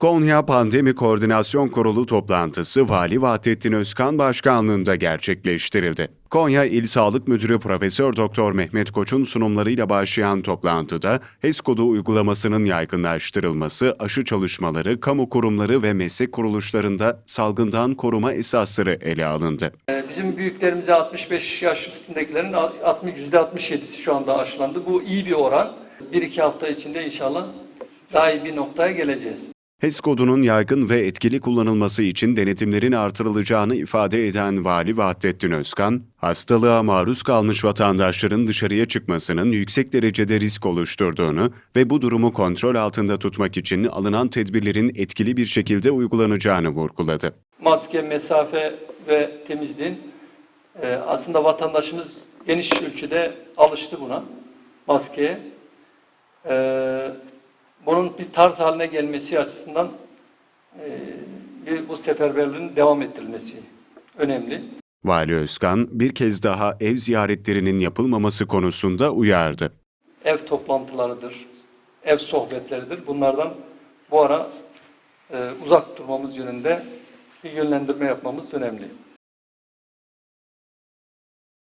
Konya Pandemi Koordinasyon Kurulu toplantısı Vali Vahdettin Özkan başkanlığında gerçekleştirildi. Konya İl Sağlık Müdürü Profesör Doktor Mehmet Koç'un sunumlarıyla başlayan toplantıda HES kodu uygulamasının yaygınlaştırılması, aşı çalışmaları, kamu kurumları ve meslek kuruluşlarında salgından koruma esasları ele alındı. Ee, Bizim büyüklerimize 65 yaş üstündekilerin 60 %67'si şu anda aşılandı. Bu iyi bir oran. 1-2 hafta içinde inşallah daha iyi bir noktaya geleceğiz. HES kodunun yaygın ve etkili kullanılması için denetimlerin artırılacağını ifade eden Vali Vahdettin Özkan, hastalığa maruz kalmış vatandaşların dışarıya çıkmasının yüksek derecede risk oluşturduğunu ve bu durumu kontrol altında tutmak için alınan tedbirlerin etkili bir şekilde uygulanacağını vurguladı. Maske, mesafe ve temizliğin e, aslında vatandaşımız geniş ölçüde alıştı buna, maskeye. Bir tarz haline gelmesi açısından e, bir- bu seferberliğin devam ettirilmesi önemli. Vali Özkan bir kez daha ev ziyaretlerinin yapılmaması konusunda uyardı. ev toplantılarıdır, ev sohbetleridir. Bunlardan bu ara e, uzak durmamız yönünde bir yönlendirme yapmamız önemli.